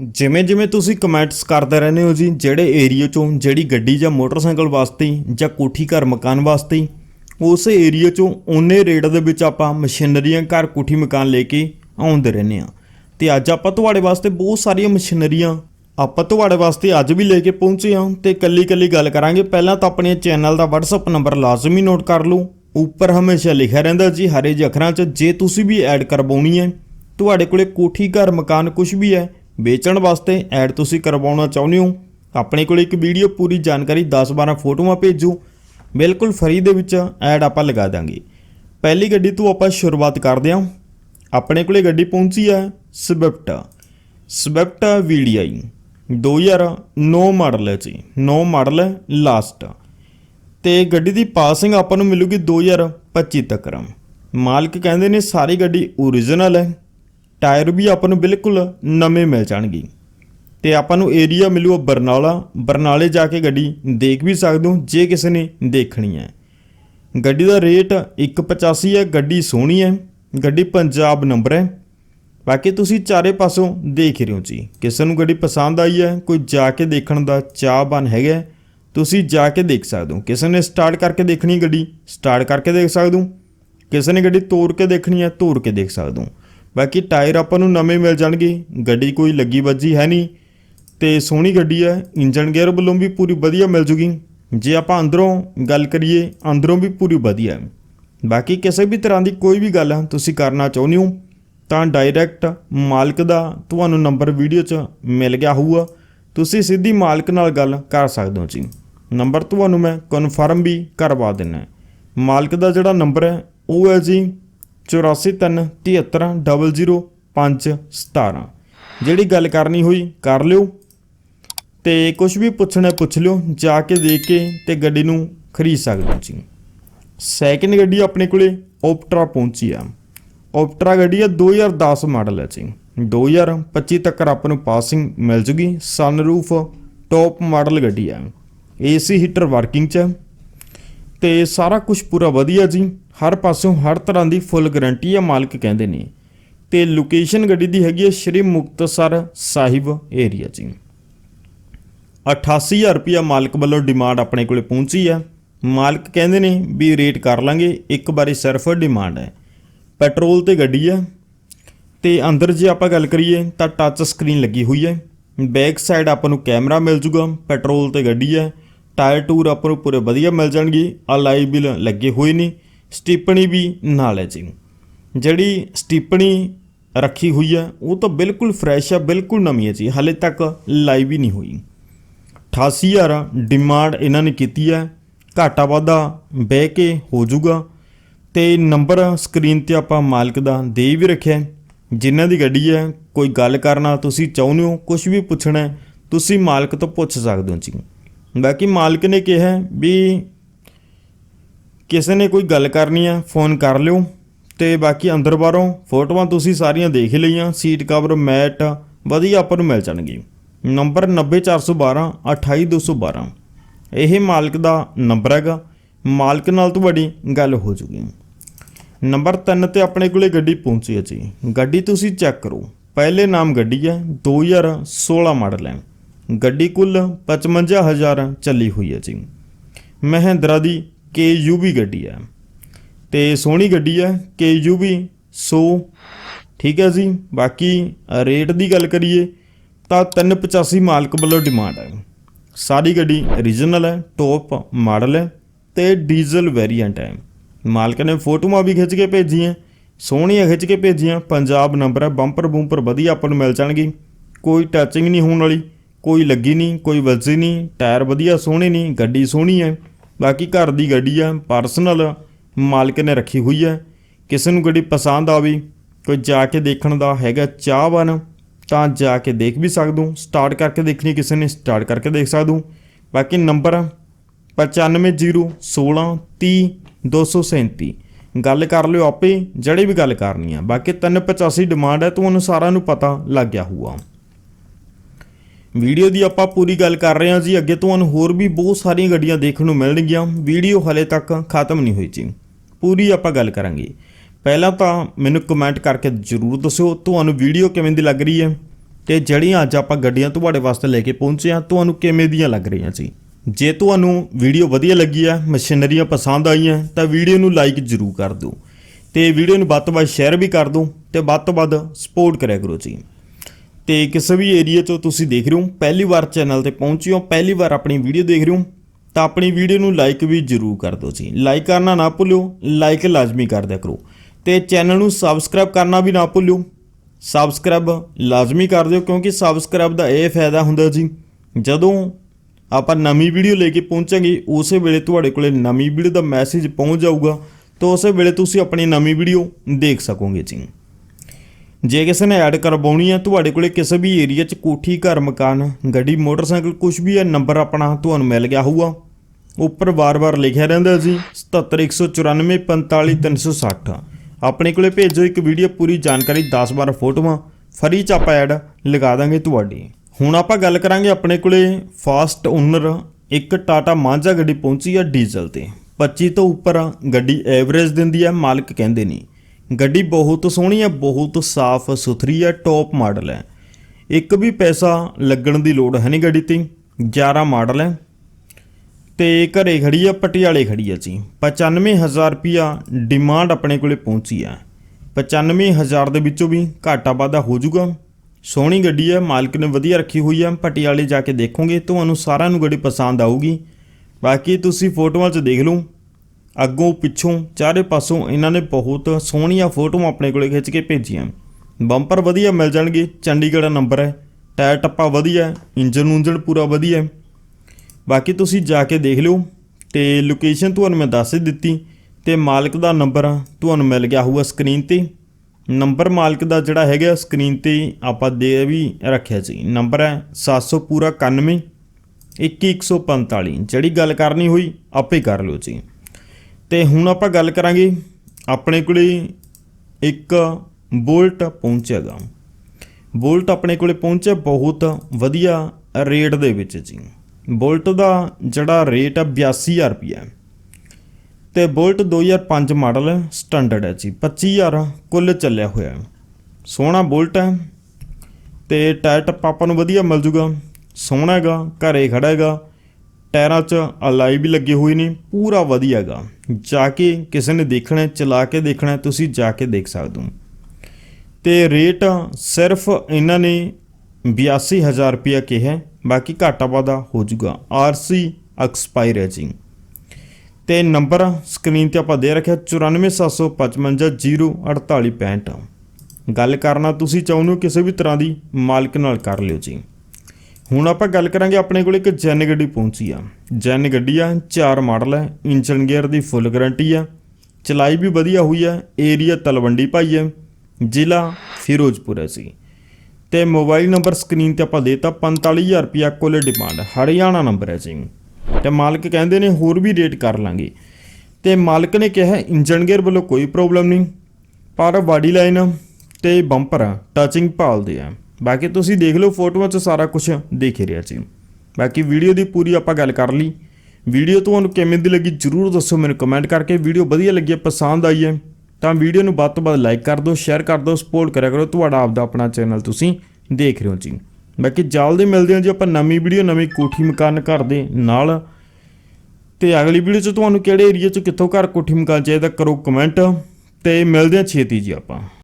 ਜਿਵੇਂ ਜਿਵੇਂ ਤੁਸੀਂ ਕਮੈਂਟਸ ਕਰਦੇ ਰਹਿੰਦੇ ਹੋ ਜੀ, ਜਿਹੜੇ ਏਰੀਆ ਚੋਂ ਜਿਹੜੀ ਗੱਡੀ ਜਾਂ ਮੋਟਰਸਾਈਕਲ ਵਾਸਤੇ ਜਾਂ ਕੋਠੀ ਘਰ ਮਕਾਨ ਵਾਸਤੇ, ਉਸ ਏਰੀਆ ਚੋਂ ਉਹਨੇ ਰੇਟ ਦੇ ਵਿੱਚ ਆਪਾਂ ਮਸ਼ੀਨਰੀਆਂ ਘਰ ਕੋਠੀ ਮਕਾਨ ਲੈ ਕੇ ਆਉਂਦੇ ਰਹਿੰਦੇ ਆ ਤੇ ਅੱਜ ਆਪਾਂ ਤੁਹਾਡੇ ਵਾਸਤੇ ਬਹੁਤ ਸਾਰੀਆਂ ਮਸ਼ੀਨਰੀਆਂ ਆਪਾਂ ਤੁਹਾਡੇ ਵਾਸਤੇ ਅੱਜ ਵੀ ਲੈ ਕੇ ਪਹੁੰਚੇ ਹਾਂ ਤੇ ਕੱਲੀ ਕੱਲੀ ਗੱਲ ਕਰਾਂਗੇ। ਪਹਿਲਾਂ ਤਾਂ ਆਪਣੇ ਚੈਨਲ ਦਾ WhatsApp ਨੰਬਰ ਲਾਜ਼ਮੀ ਨੋਟ ਕਰ ਲਓ। ਉੱਪਰ ਹਮੇਸ਼ਾ ਲਿਖਿਆ ਰਹਿੰਦਾ ਜੀ, ਹਰੇ ਜਿਹੇ ਅੱਖਰਾਂ 'ਚ, ਜੇ ਤੁਸੀਂ ਵੀ ਐਡ ਕਰਵਾਉਣੀ ਹੈ, ਤੁਹਾਡੇ ਕੋਲੇ ਕੋਠੀ ਘਰ ਮਕਾਨ ਕੁਝ ਵੀ ਹੈ ਵੇਚਣ ਵਾਸਤੇ ਐਡ ਤੁਸੀਂ ਕਰਵਾਉਣਾ ਚਾਹੁੰਦੇ ਹੋ, ਆਪਣੇ ਕੋਲ ਇੱਕ ਵੀਡੀਓ ਪੂਰੀ ਜਾਣਕਾਰੀ 10-12 ਫੋਟੋਆਂ ਭੇਜੋ। ਬਿਲਕੁਲ ਫਰੀ ਦੇ ਵਿੱਚ ਐਡ ਆਪਾਂ ਲਗਾ ਦਾਂਗੇ। ਪਹਿਲੀ ਗੱਡੀ ਤੋਂ ਆਪਾਂ ਸ਼ੁਰੂਆਤ ਕਰਦੇ ਹਾਂ। ਆਪਣੇ ਕੋਲੇ ਗੱਡੀ ਪਹੁੰਚੀ ਹੈ ਸਵਿਫਟ। ਸਵਿਫਟ VDI 2009 ਮਾਡਲ ਹੈ ਜੀ। 9 ਮਾਡਲ ਹੈ ਲਾਸਟ। ਤੇ ਗੱਡੀ ਦੀ ਪਾਸਿੰਗ ਆਪਾਂ ਨੂੰ ਮਿਲੂਗੀ 2025 ਤੱਕ। ਮਾਲਕ ਕਹਿੰਦੇ ਨੇ ਸਾਰੀ ਗੱਡੀ ਓਰੀਜਨਲ ਹੈ। ਟਾਇਰ ਵੀ ਆਪਾਂ ਨੂੰ ਬਿਲਕੁਲ ਨਵੇਂ ਮਿਲ ਜਾਣਗੇ। ਤੇ ਆਪਾਂ ਨੂੰ ਏਰੀਆ ਮਿਲੂਗਾ ਬਰਨਾਲਾ। ਬਰਨਾਲੇ ਜਾ ਕੇ ਗੱਡੀ ਦੇਖ ਵੀ ਸਕਦੇ ਹੋ, ਜੇ ਕਿਸੇ ਨੇ ਦੇਖਣੀ ਹੈ। ਗੱਡੀ ਦਾ ਰੇਟ 185 ਹੈ, ਗੱਡੀ ਸੋਹਣੀ ਹੈ, ਗੱਡੀ ਪੰਜਾਬ ਨੰਬਰ ਹੈ। ਬਾਕੀ ਤੁਸੀਂ ਚਾਰੇ ਪਾਸੋਂ ਦੇਖ ਰਹੇ ਹੋ ਜੀ। ਕਿਸੇ ਨੂੰ ਗੱਡੀ ਪਸੰਦ ਆਈ ਹੈ, ਕੋਈ ਜਾ ਕੇ ਦੇਖਣ ਦਾ ਚਾਹਬਾਨ ਹੈਗਾ ਤੁਸੀਂ ਜਾ ਕੇ ਦੇਖ ਸਕਦੇ ਹੋ। ਕਿਸੇ ਨੇ ਸਟਾਰਟ ਕਰਕੇ ਦੇਖਣੀ ਗੱਡੀ ਸਟਾਰਟ ਕਰਕੇ ਦੇਖ ਸਕਦੇ ਹੋ। ਕਿਸੇ ਨੇ ਗੱਡੀ ਤੋੜ ਕੇ ਦੇਖਣੀ ਹੈ, ਤੋੜ ਕੇ ਦੇਖ ਸਕਦੇ ਹੋ। ਬਾਕੀ ਟਾਇਰ ਆਪਾਂ ਨੂੰ ਨਵੇਂ ਮਿਲ ਜਾਣਗੇ। ਗੱਡੀ ਕੋਈ ਲੱਗੀ ਵੱਜੀ ਹੈ ਨਹੀਂ। ਤੇ ਸੋਹਣੀ ਗੱਡੀ ਹੈ ਇੰਜਨ ਗੇਅਰ ਵੱਲੋਂ ਵੀ ਪੂਰੀ ਵਧੀਆ ਮਿਲ ਜੂਗੀ। ਜੇ ਆਪਾਂ ਅੰਦਰੋਂ ਗੱਲ ਕਰੀਏ, ਅੰਦਰੋਂ ਵੀ ਪੂਰੀ ਵਧੀਆ ਹੈ। ਬਾਕੀ ਕਿਸੇ ਵੀ ਤਰ੍ਹਾਂ ਦੀ ਕੋਈ ਵੀ ਗੱਲ ਤੁਸੀਂ ਕਰਨਾ ਚਾਹੁੰਦੇ ਹੋ, ਤਾਂ ਡਾਇਰੈਕਟ ਮਾਲਕ ਦਾ ਤੁਹਾਨੂੰ ਨੰਬਰ ਵੀਡੀਓ 'ਚ ਮਿਲ ਗਿਆ ਹੋਊਗਾ। ਤੁਸੀਂ ਸਿੱਧੀ ਮਾਲਕ ਨਾਲ ਗੱਲ ਕਰ ਸਕਦੇ ਹੋ ਜੀ। ਨੰਬਰ ਤੁਹਾਨੂੰ ਮੈਂ ਕਨਫਰਮ ਵੀ ਕਰਵਾ ਦਿੰਨਾ ਮਾਲਕ ਦਾ ਜਿਹੜਾ ਨੰਬਰ ਹੈ, ਉਹ ਹੈ ਜੀ 8437300517 ਜਿਹੜੀ ਗੱਲ ਕਰਨੀ ਹੋਈ, ਕਰ ਲਿਓ। ਤੇ ਕੁਝ ਵੀ ਪੁੱਛਣਾ ਪੁੱਛ ਲਿਓ। ਜਾ ਕੇ ਦੇਖ ਕੇ ਤੇ ਗੱਡੀ ਨੂੰ ਖਰੀਦ ਸਕਦੇ ਹੋ ਜੀ ਸੈਕਿੰਡ ਗੱਡੀ ਆਪਣੇ ਕੋਲੇ ਓਪਟਰਾ ਪਹੁੰਚੀ ਆ। ਓਪਟਰਾ ਗੱਡੀ ਆ 2010 ਮਾਡਲ ਹੈ ਜੀ। 2025 ਤੱਕ ਆਪਾਂ ਨੂੰ ਪਾਸਿੰਗ ਮਿਲ ਜੂਗੀ। ਸਨਰੂਫ ਟੌਪ ਮਾਡਲ ਗੱਡੀ ਆ। ਏਸੀ ਹੀਟਰ ਵਰਕਿੰਗ ਚ ਹੈ ਤੇ ਸਾਰਾ ਕੁਝ ਪੂਰਾ ਵਧੀਆ ਜੀ। ਹਰ ਪਾਸਿਓਂ ਹਰ ਤਰ੍ਹਾਂ ਦੀ ਫੁੱਲ ਗਾਰੰਟੀ ਆ ਮਾਲਕ ਕਹਿੰਦੇ ਨੇ। ਤੇ ਲੋਕੇਸ਼ਨ ਗੱਡੀ ਦੀ ਹੈਗੀ ਹੈ ਸ਼੍ਰੀ ਮੁਕਤਸਰ ਸਾਹਿਬ ਏਰੀਆ ਜੀ। 88000 ਰੁਪਿਆ ਮਾਲਕ ਵੱਲੋਂ ਡਿਮਾਂਡ ਆਪਣੇ ਕੋਲੇ ਪਹੁੰਚੀ ਹੈ ਮਾਲਕ ਕਹਿੰਦੇ ਨੇ ਵੀ ਰੇਟ ਕਰ ਲਾਂਗੇ, ਇੱਕ ਵਾਰੀ ਸਿਰਫ ਡਿਮਾਂਡ ਹੈ। ਪੈਟਰੋਲ ਤੇ ਗੱਡੀ ਹੈ ਤੇ ਅੰਦਰ ਜੇ ਆਪਾਂ ਗੱਲ ਕਰੀਏ ਤਾਂ ਟੱਚ ਸਕਰੀਨ ਲੱਗੀ ਹੋਈ ਹੈ। ਬੈਕ ਸਾਈਡ ਆਪਾਂ ਨੂੰ ਕੈਮਰਾ ਮਿਲ ਜੂਗਾ ਪੈਟਰੋਲ ਤੇ ਗੱਡੀ ਹੈ। ਟਾਇਰ ਟੂਰ ਆਪਾਂ ਨੂੰ ਪੂਰੇ ਵਧੀਆ ਮਿਲ ਜਾਣਗੇ। ਅਲਾਈ ਬਿਲ ਲੱਗੇ ਹੋਏ ਨੇ। ਸਟਿਪਣੀ ਵੀ ਨਾਲ ਹੈ ਜੀ। ਜਿਹੜੀ ਸਟੀਪਣੀ ਰੱਖੀ ਹੋਈ ਹੈ ਉਹ ਤਾਂ ਬਿਲਕੁਲ ਫਰੈਸ਼ ਆ, ਬਿਲਕੁਲ ਨਵੀਂ ਹੈ ਜੀ। ਹਾਲੇ ਤੱਕ ਲਾਈਵ ਹੀ ਨਹੀਂ ਹੋਈ। 88000 ਡਿਮਾਂਡ ਇਹਨਾਂ ਨੇ ਕੀਤੀ ਹੈ ਘਾਟਾ ਵਾਧਾ ਬਹਿ ਕੇ ਹੋ ਜਾਊਗਾ। ਤੇ ਨੰਬਰ ਸਕਰੀਨ ਤੇ ਆਪਾਂ ਮਾਲਕ ਦਾ ਦੇ ਵੀ ਰੱਖਿਆ। ਹੈ। ਜਿਨ੍ਹਾਂ ਦੀ ਗੱਡੀ ਹੈ ਕੋਈ ਗੱਲ ਕਰਨਾ ਤੁਸੀਂ ਚਾਹੁੰਦੇ ਹੋ ਕੁਝ ਵੀ ਪੁੱਛਣਾ ਤੁਸੀਂ ਮਾਲਕ ਤੋਂ ਪੁੱਛ ਸਕਦੇ ਹੋ ਜੀ। ਬਾਕੀ ਮਾਲਕ ਨੇ ਕਿਹਾ ਵੀ ਕਿਸੇ ਨੇ ਕੋਈ ਗੱਲ ਕਰਨੀ ਹੈ ਫੋਨ ਕਰ ਲਿਓ ਤੇ ਬਾਕੀ ਅੰਦਰ ਬਾਹਰੋਂ ਫੋਟੋਆਂ ਤੁਸੀਂ ਸਾਰੀਆਂ ਦੇਖ ਹੀ ਲਈਆਂ, ਸੀਟ ਕਵਰ, ਮੈਟ, ਵਧੀਆ ਆਪਾਂ ਨੂੰ ਮਿਲ ਜਾਣਗੇ ਨੰਬਰ 90412 28212 ਇਹ ਮਾਲਕ ਦਾ ਨੰਬਰ ਹੈਗਾ। ਮਾਲਕ ਨਾਲ ਤੁਹਾਡੀ ਗੱਲ ਹੋ ਜੂਗੀ। ਨੰਬਰ 3 ਤੇ ਆਪਣੇ ਕੋਲੇ ਗੱਡੀ ਪਹੁੰਚੀ ਹੈ ਜੀ। ਗੱਡੀ ਤੁਸੀਂ ਚੈੱਕ ਕਰੋ। ਪਹਿਲੇ ਨਾਮ ਗੱਡੀ ਹੈ 2016 ਮਾਡਲ ਹੈ। ਗੱਡੀ ਕੁੱਲ 55000 ਚੱਲੀ ਹੋਈ ਹੈ ਜੀ। ਮਹਿੰਦਰਾ ਦੀ KUV ਗੱਡੀ ਹੈ ਤੇ ਸੋਹਣੀ ਗੱਡੀ ਹੈ KUV 100 ਠੀਕ ਹੈ ਜੀ। ਬਾਕੀ ਰੇਟ ਦੀ ਗੱਲ ਕਰੀਏ ਤਾਂ 385 ਮਾਲਕ ਵੱਲੋਂ ਡਿਮਾਂਡ ਹੈ। ਸਾਰੀ ਗੱਡੀ ਰੀਜਨਲ ਹੈ ਟੌਪ ਮਾਡਲ ਹੈ ਤੇ ਡੀਜ਼ਲ ਵੇਰੀਐਂਟ ਹੈ। ਮਾਲਕ ਨੇ ਫੋਟੋਆਂ ਵੀ ਖਿੱਚ ਕੇ ਭੇਜੀਆਂ, ਸੋਹਣੀਆਂ ਖਿੱਚ ਕੇ ਭੇਜੀਆਂ, ਪੰਜਾਬ ਨੰਬਰ ਹੈ ਬੰਪਰ ਬੂੰਪਰ ਵਧੀਆ ਆਪਾਂ ਨੂੰ ਮਿਲ ਜਾਣਗੇ। ਕੋਈ ਟੱਚਿੰਗ ਨਹੀਂ ਹੋਣ ਵਾਲੀ। ਕੋਈ ਲੱਗੀ ਨਹੀਂ, ਕੋਈ ਵੱਜੀ ਨਹੀਂ, ਟਾਇਰ ਵਧੀਆ ਸੋਹਣੇ ਨਹੀਂ, ਗੱਡੀ ਸੋਹਣੀ ਹੈ। ਬਾਕੀ ਘਰ ਦੀ ਗੱਡੀ ਆ ਪਰਸਨਲ ਮਾਲਕ ਨੇ ਰੱਖੀ ਹੋਈ ਹੈ। ਕਿਸੇ ਨੂੰ ਗੱਡੀ ਪਸੰਦ ਆਵੇ, ਕੋਈ ਜਾ ਕੇ ਦੇਖਣ ਦਾ ਹੈਗਾ ਚਾਹਵਾਨ, ਤਾਂ ਜਾ ਕੇ ਦੇਖ ਵੀ ਸਕਦੇ। ਸਟਾਰਟ ਕਰਕੇ ਦੇਖਣੀ ਕਿਸੇ ਨੇ ਸਟਾਰਟ ਕਰਕੇ ਦੇਖ ਸਕਦੇ। ਬਾਕੀ ਨੰਬਰ 9501630237 ਗੱਲ ਕਰ ਲਿਓ ਆਪੇ, ਜਿਹੜੇ ਵੀ ਗੱਲ ਕਰਨੀ ਆ। ਬਾਕੀ 385 ਡਿਮਾਂਡ ਹੈ ਤੁਹਾਨੂੰ ਸਾਰਿਆਂ ਨੂੰ ਪਤਾ ਲੱਗ ਗਿਆ ਹੋਊਗਾ। ਵੀਡੀਓ ਦੀ ਆਪਾਂ ਪੂਰੀ ਗੱਲ ਕਰ ਰਹੇ ਹਾਂ ਜੀ। ਅੱਗੇ ਤੁਹਾਨੂੰ ਹੋਰ ਵੀ ਬਹੁਤ ਸਾਰੀਆਂ ਗੱਡੀਆਂ ਦੇਖਣ ਨੂੰ ਮਿਲਣਗੀਆਂ। ਵੀਡੀਓ ਹਲੇ ਤੱਕ ਖਤਮ ਨਹੀਂ ਹੋਈ ਜੀ। ਪੂਰੀ ਆਪਾਂ ਗੱਲ ਕਰਾਂਗੇ। ਪਹਿਲਾਂ ਤਾਂ ਮੈਨੂੰ ਕਮੈਂਟ ਕਰਕੇ ਜਰੂਰ ਦੱਸਿਓ, ਤੁਹਾਨੂੰ ਵੀਡੀਓ ਕਿਵੇਂ ਦੀ ਲੱਗ ਰਹੀ ਹੈ ਤੇ ਜਿਹੜੀਆਂ ਅੱਜ ਆਪਾਂ ਗੱਡੀਆਂ ਤੁਹਾਡੇ ਵਾਸਤੇ ਲੈ ਕੇ ਪਹੁੰਚੇ ਆ ਤੁਹਾਨੂੰ ਕਿਵੇਂ ਦੀਆਂ ਲੱਗ ਰਹੀਆਂ ਜੀ? ਜੇ ਤੁਹਾਨੂੰ ਵੀਡੀਓ ਵਧੀਆ ਲੱਗੀ ਹੈ, ਮਸ਼ੀਨਰੀਆਂ ਪਸੰਦ ਆਈਆਂ, ਤਾਂ ਵੀਡੀਓ ਨੂੰ ਲਾਈਕ ਜ਼ਰੂਰ ਕਰ ਦਿਓ ਤੇ ਵੀਡੀਓ ਨੂੰ ਵੱਧ ਤੋਂ ਵੱਧ ਸ਼ੇਅਰ ਵੀ ਕਰ ਦਿਓ ਤੇ ਵੱਧ ਤੋਂ ਵੱਧ ਸਪੋਰਟ ਕਰਿਆ ਕਰੋ ਜੀ। ਤੇ ਕਿਸੇ ਵੀ ਏਰੀਆ 'ਚੋਂ ਤੁਸੀਂ ਦੇਖ ਰਹੇ ਹੋ, ਪਹਿਲੀ ਵਾਰ ਚੈਨਲ ਤੇ ਪਹੁੰਚੇ ਹੋ, ਪਹਿਲੀ ਵਾਰ ਆਪਣੀ ਵੀਡੀਓ ਦੇਖ ਰਹੇ ਹੋ, ਤਾਂ ਆਪਣੀ ਵੀਡੀਓ ਨੂੰ ਲਾਈਕ ਵੀ ਜ਼ਰੂਰ ਕਰ ਦਿਓ ਜੀ। ਲਾਈਕ ਕਰਨਾ ਨਾ ਭੁੱਲਿਓ ਲਾਈਕ ਲਾਜ਼ਮੀ ਕਰ ਦਿਆ ਕਰੋ। ਤੇ ਚੈਨਲ ਨੂੰ ਸਬਸਕ੍ਰਾਈਬ ਕਰਨਾ ਵੀ ਨਾ ਭੁੱਲਿਓ ਸਬਸਕ੍ਰਾਈਬ ਲਾਜ਼ਮੀ ਕਰ ਦਿਓ, ਕਿਉਂਕਿ ਸਬਸਕ੍ਰਾਈਬ ਦਾ ਇਹ ਫਾਇਦਾ ਹੁੰਦਾ ਜੀ, ਜਦੋਂ ਆਪਾਂ ਨਵੀਂ ਵੀਡੀਓ ਲੈ ਕੇ ਪਹੁੰਚਾਂਗੇ, ਉਸੇ ਵੇਲੇ ਤੁਹਾਡੇ ਕੋਲੇ ਨਵੀਂ ਵੀਡੀਓ ਦਾ ਮੈਸੇਜ ਪਹੁੰਚ ਜਾਊਗਾ, ਤਾਂ ਉਸੇ ਵੇਲੇ ਤੁਸੀਂ ਆਪਣੀ ਨਵੀਂ ਵੀਡੀਓ ਦੇਖ ਸਕੋਗੇ ਜੀ। ਜੇ ਕਿਸੇ ਨੇ ਐਡ ਕਰਵਾਉਣੀ ਆ, ਤੁਹਾਡੇ ਕੋਲੇ ਕਿਸੇ ਵੀ ਏਰੀਆ 'ਚ ਕੋਠੀ, ਘਰ, ਮਕਾਨ, ਗੱਡੀ, ਮੋਟਰਸਾਈਕਲ ਕੁਝ ਵੀ ਹੈ ਨੰਬਰ ਆਪਣਾ ਤੁਹਾਨੂੰ ਮਿਲ ਗਿਆ ਹੋਊਗਾ। ਉੱਪਰ ਵਾਰ-ਵਾਰ ਲਿਖਿਆ ਰਹਿੰਦਾ ਜੀ 7714545360 ਆਪਣੇ ਕੋਲੇ ਭੇਜੋ ਇੱਕ ਵੀਡੀਓ ਪੂਰੀ ਜਾਣਕਾਰੀ 10-12 ਫੋਟੋਆਂ। ਫਰੀ ਚ ਆਪਾਂ ਐਡ ਲਗਾ ਦਾਂਗੇ ਤੁਹਾਡੀ। ਹੁਣ ਆਪਾਂ ਗੱਲ ਕਰਾਂਗੇ ਆਪਣੇ ਕੋਲੇ ਫਾਸਟ ਓਨਰ ਇੱਕ ਟਾਟਾ ਮਾਂਜਾ ਗੱਡੀ ਪਹੁੰਚੀ ਆ ਡੀਜ਼ਲ ਤੇ। 25 ਤੋਂ ਉੱਪਰ ਗੱਡੀ ਐਵਰੇਜ ਦਿੰਦੀ ਹੈ ਮਾਲਕ ਕਹਿੰਦੇ ਨਹੀਂ। ਗੱਡੀ ਬਹੁਤ ਸੋਹਣੀ ਹੈ, ਬਹੁਤ ਸਾਫ਼, ਸੁਥਰੀ ਹੈ ਟੌਪ ਮਾਡਲ ਹੈ। ਇੱਕ ਵੀ ਪੈਸਾ ਲੱਗਣ ਦੀ ਲੋੜ ਹੈ ਨਹੀਂ ਗੱਡੀ ਤੇ। 11 ਮਾਡਲ ਹੈ। ਤੇ ਘਰੇ ਖੜੀ ਆ ਪਟਿਆਲੇ ਖੜੀ ਆ ਜੀ। 95000 ਰੁਪਿਆ ਡਿਮਾਂਡ ਆਪਣੇ ਕੋਲੇ ਪਹੁੰਚੀ ਆ 95000 ਦੇ ਵਿੱਚੋਂ ਵੀ ਘਾਟਾ ਵਾਧਾ ਹੋ ਜਾਊਗਾ। ਸੋਹਣੀ ਗੱਡੀ ਹੈ, ਮਾਲਕ ਨੇ ਵਧੀਆ ਰੱਖੀ ਹੋਈ ਆ ਪਟਿਆਲੇ ਜਾ ਕੇ ਦੇਖੋਗੇ, ਤੁਹਾਨੂੰ ਸਾਰਿਆਂ ਨੂੰ ਗੱਡੀ ਪਸੰਦ ਆਊਗੀ। ਬਾਕੀ ਤੁਸੀਂ ਫੋਟੋਆਂ 'ਚ ਦੇਖ ਲਓ। ਅੱਗੋਂ ਪਿੱਛੋਂ ਚਾਰੇ ਪਾਸੋਂ ਇਹਨਾਂ ਨੇ ਬਹੁਤ ਸੋਹਣੀਆਂ ਫੋਟੋਆਂ ਆਪਣੇ ਕੋਲੇ ਖਿੱਚ ਕੇ ਭੇਜੀਆਂ। ਬੰਪਰ ਵਧੀਆ ਮਿਲ ਜਾਣਗੇ, ਚੰਡੀਗੜ੍ਹ ਨੰਬਰ ਹੈ। ਟਾਇਰ ਟੱਪਾ ਵਧੀਆ ਹੈ ਇੰਜਨ ਉਂਜਨ ਪੂਰਾ ਵਧੀਆ ਬਾਕੀ ਤੁਸੀਂ ਜਾ ਕੇ ਦੇਖ ਲਿਓ ਤੇ ਲੋਕੇਸ਼ਨ ਤੁਹਾਨੂੰ ਮੈਂ ਦੱਸ ਦਿੱਤੀ ਤੇ ਮਾਲਕ ਦਾ ਨੰਬਰ ਤੁਹਾਨੂੰ ਮਿਲ ਗਿਆ ਹੋਊਗਾ ਸਕਰੀਨ ਤੇ। ਨੰਬਰ ਮਾਲਕ ਦਾ ਜਿਹੜਾ ਹੈਗਾ ਸਕਰੀਨ ਤੇ ਆਪਾਂ ਦੇ ਵੀ ਰੱਖਿਆ ਸੀ। ਨੰਬਰ ਹੈ 700 ਪੂਰਾ 91 21145 ਜਿਹੜੀ ਗੱਲ ਕਰਨੀ ਹੋਈ, ਆਪੇ ਕਰ ਲਿਓ ਜੀ। ਤੇ ਹੁਣ ਆਪਾਂ ਗੱਲ ਕਰਾਂਗੇ ਆਪਣੇ ਕੋਲੇ ਇੱਕ ਬੋਲਟ ਪਹੁੰਚੇਗਾ। ਬੋਲਟ ਆਪਣੇ ਕੋਲੇ ਪਹੁੰਚਿਆ ਬਹੁਤ ਵਧੀਆ ਰੇਟ ਦੇ ਵਿੱਚ ਜੀ। ਬੋਲਟ ਦਾ ਜਿਹੜਾ ਰੇਟ ਹੈ 82000 ਰੁਪਇਆ ਤੇ ਬੋਲਟ 2005 ਮਾਡਲ ਸਟੈਂਡਰਡ ਹੈ ਜੀ 25000 ਕੁੱਲ ਚੱਲਿਆ ਹੋਇਆ। ਸੋਹਣਾ ਬੋਲਟ ਹੈ ਤੇ ਟਾਇਰ ਟੱਪ ਆਪਾਂ ਨੂੰ ਵਧੀਆ ਮਿਲ ਜੂਗਾ। ਸੋਹਣਾ ਹੈਗਾ, ਘਰੇ ਖੜਾ ਹੈਗਾ। ਟਾਇਰਾਂ 'ਚ ਅਲਾਈ ਵੀ ਲੱਗੇ ਹੋਏ ਨੇ ਪੂਰਾ ਵਧੀਆ ਹੈਗਾ। ਜਾ ਕੇ ਕਿਸੇ ਨੇ ਦੇਖਣਾ, ਚਲਾ ਕੇ ਦੇਖਣਾ, ਤੁਸੀਂ ਜਾ ਕੇ ਦੇਖ ਸਕਦੇ ਹੋ। ਤੇ ਰੇਟ ਸਿਰਫ ਇਹਨਾਂ ਨੇ 82000 ਰੁਪਇਆ ਕਿਹਾ, ਬਾਕੀ ਘਾਟਾ ਵਾਧਾ ਹੋ ਜਾਊਗਾ। ਆਰਸੀ ਐਕਸਪਾਇਰ ਹੈ ਜੀ। ਤੇ ਨੰਬਰ ਸਕਰੀਨ ਤੇ ਆਪਾਂ ਦੇ ਰੱਖਿਆ 9475504865 ਗੱਲ ਕਰਨਾ ਤੁਸੀਂ ਚਾਹੁੰਦੇ ਹੋ ਕਿਸੇ ਵੀ ਤਰ੍ਹਾਂ ਦੀ, ਮਾਲਕ ਨਾਲ ਕਰ ਲਿਓ ਜੀ। ਹੁਣ ਆਪਾਂ ਗੱਲ ਕਰਾਂਗੇ ਆਪਣੇ ਕੋਲ ਇੱਕ ਜੈਨ ਗੱਡੀ ਪਹੁੰਚੀ ਆ। ਜੈਨ ਗੱਡੀ ਆ, ਚਾਰ ਮਾਡਲ ਹੈ ਇੰਜਨ ਗੇਅਰ ਦੀ ਫੁੱਲ ਗਾਰੰਟੀ ਆ। ਚਲਾਈ ਵੀ ਵਧੀਆ ਹੋਈ ਆ ਏਰੀਆ ਤਲਵੰਡੀ ਭਾਈ ਹੈ ਜ਼ਿਲ੍ਹਾ ਫਿਰੋਜ਼ਪੁਰ ਹੈ ਸੀ ਤੇ ਮੋਬਾਈਲ ਨੰਬਰ ਸਕਰੀਨ ਤੇ ਆਪਾਂ ਦੇਤਾ 45000 ਰੁਪਿਆ ਕੁੱਲ ਡਿਮਾਂਡ ਹਰਿਆਣਾ ਨੰਬਰ ਹੈ ਜੀ। ਤੇ ਮਾਲਕ ਕਹਿੰਦੇ ਨੇ ਹੋਰ ਵੀ ਰੇਟ ਕਰ ਲਾਂਗੇ। ਤੇ ਮਾਲਕ ਨੇ ਕਿਹਾ ਇੰਜਨ ਗੇਅਰ ਵੱਲੋਂ ਕੋਈ ਪ੍ਰੋਬਲਮ ਨਹੀਂ, ਪਰ ਬਾਡੀ ਲਾਈਨ ਤੇ ਬੰਪਰ ਟੱਚਿੰਗ ਭਾਲਦੇ ਆ। ਬਾਕੀ ਤੁਸੀਂ ਦੇਖ ਲਓ ਫੋਟੋਆਂ 'ਚ ਸਾਰਾ ਕੁਝ ਦੇਖ ਹੀ ਰਿਹਾ ਜੀ ਬਾਕੀ ਵੀਡੀਓ ਦੀ ਪੂਰੀ ਆਪਾਂ ਗੱਲ ਕਰ ਲਈ। ਵੀਡੀਓ ਤੁਹਾਨੂੰ ਕਿਵੇਂ ਦੀ ਲੱਗੀ ਜਰੂਰ ਦੱਸੋ ਮੈਨੂੰ ਕਮੈਂਟ ਕਰਕੇ। ਵੀਡੀਓ ਵਧੀਆ ਲੱਗੀ ਹੈ ਪਸੰਦ ਆਈ ਹੈ, ਤਾਂ ਵੀਡੀਓ ਨੂੰ ਵੱਧ ਤੋਂ ਵੱਧ ਲਾਈਕ ਕਰ ਦਿਓ ਸ਼ੇਅਰ ਕਰ ਦਿਓ ਸਪੋਰਟ ਕਰਿਆ ਕਰੋ। ਤੁਹਾਡਾ ਆਪਦਾ ਆਪਣਾ ਚੈਨਲ ਤੁਸੀਂ ਦੇਖ ਰਹੇ ਹੋ ਜੀ। ਬਾਕੀ ਜਲਦੀ ਮਿਲਦੇ ਹਾਂ ਜੀ ਆਪਾਂ ਨਵੀਂ ਵੀਡੀਓ, ਨਵੀਂ ਕੋਠੀ ਮਕਾਨ ਘਰ ਦੇ ਨਾਲ। ਤੇ ਅਗਲੀ ਵੀਡੀਓ 'ਚ ਤੁਹਾਨੂੰ ਕਿਹੜੇ ਏਰੀਆ 'ਚ ਕਿੱਥੋਂ ਘਰ ਕੋਠੀ ਮਕਾਨ ਚਾਹੀਦਾ ਕਰੋ ਕਮੈਂਟ ਤੇ ਮਿਲਦੇ ਹਾਂ ਛੇਤੀ ਜੀ ਆਪਾਂ।